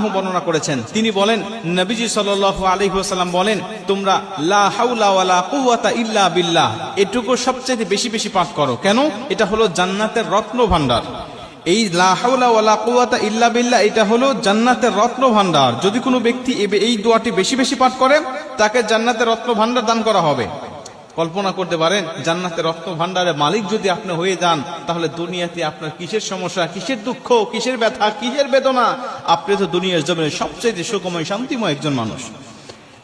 আনহু বর্ণনা করেছেন। তিনি বলেন, নবীজি সাল্লাল্লাহু আলাইহি ওয়াসাল্লাম বলেন, তোমরা লা হাওলা ওয়ালা ইল্লা বিল্লাহ। এটুকু সবচেয়ে বেশি বেশি পাঠ করো। কেন? এটা হলো জান্নাতের রত্ন ভান্ডার এই ইল্লা বিল্লাহ, এটা হলো জান্নাতের রত্ন ভান্ডার যদি কোনো ব্যক্তি এই দোয়াটি বেশি বেশি পাঠ করে, তাকে জান্নাতের রত্ন ভান্ডার দান করা হবে। কল্পনা করতে পারেন, জান্নাতের রক্ত ভান্ডারের মালিক যদি আপনি হয়ে যান, তাহলে দুনিয়াতে আপনার কিসের সমস্যা, কিসের দুঃখ, কিসের ব্যথা, কিসের বেদনা? আপনি তো দুনিয়ার জমিনের সবচেয়ে সুখময়, শান্তিময় একজন মানুষ।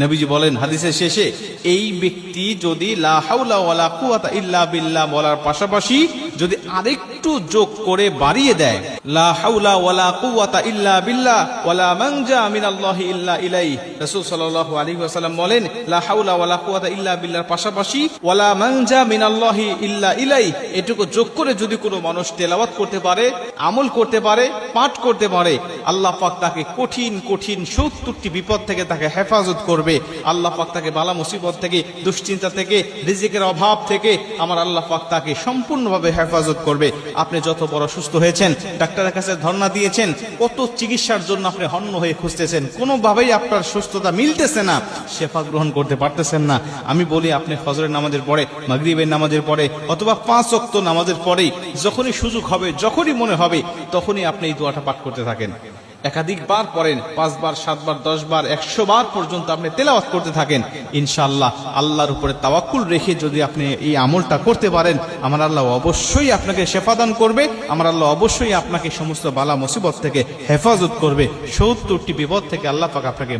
নবীজি বলেন, হাদিসের শেষে, এই ব্যক্তি যদি ইল্লা বলার পাশাপাশি যদি আরেকটু যোগ করে বাড়িয়ে দেয় ইল্লা মিনাল্লাহি ইল্লা ইলাই পাশাপাশি ইল্লা ইলাই এটুকু যোগ করে যদি কোনো মানুষ তেলাওয়াত করতে পারে, আমল করতে পারে, পাঠ করতে পারে, আল্লাহ পাক তাকে কঠিন কঠিন সত্তরটি বিপদ থেকে তাকে হেফাজত করবে। আল্লাহ পাক তাকে বালা মুসিবত থেকে, দুশ্চিন্তা থেকে, রিজিকের অভাব থেকে আমার আল্লাহ পাক তাকে সম্পূর্ণভাবে হেফাজত করবে। আপনি যত বড় সুস্থ হয়েছেন, ডাক্তারের কাছে ধর্ণা দিয়েছেন, কত চিকিৎসার জন্য আপনি হন্য হয়ে খুঁজতেছেন, কোনোভাবেই আপনার সুস্থতা মিলতেছে না, শেফা গ্রহণ করতে পারতেছেন না। আমি বলি, আপনি ফজরের নামাজের পরে, মাগরিবের নামাজের পরে, অথবা পাঁচ অক্ত নামাজের পরেই, যখনই সুযোগ হবে, যখনই মনে হবে, তখনই আপনি এই দোয়াটা পাঠ করতে থাকেন। একাধিকবার পড়েন, পাঁচবার, সাতবার, দশবার একশো বার পর্যন্ত আপনি তেলাওয়াত করতে থাকেন। ইনশাল্লাহ আল্লাহর উপরে তাওয়াক্কুল রেখে যদি আপনি এই আমলটা করতে পারেন, আমার আল্লাহ অবশ্যই আপনাকে শেফাদান করবে, আমার আল্লাহ অবশ্যই আপনাকে সমস্ত বালা মুসিবত থেকে হেফাজত করবে, সত্তরটি বিপদ থেকে আল্লাহ পাক আপনাকে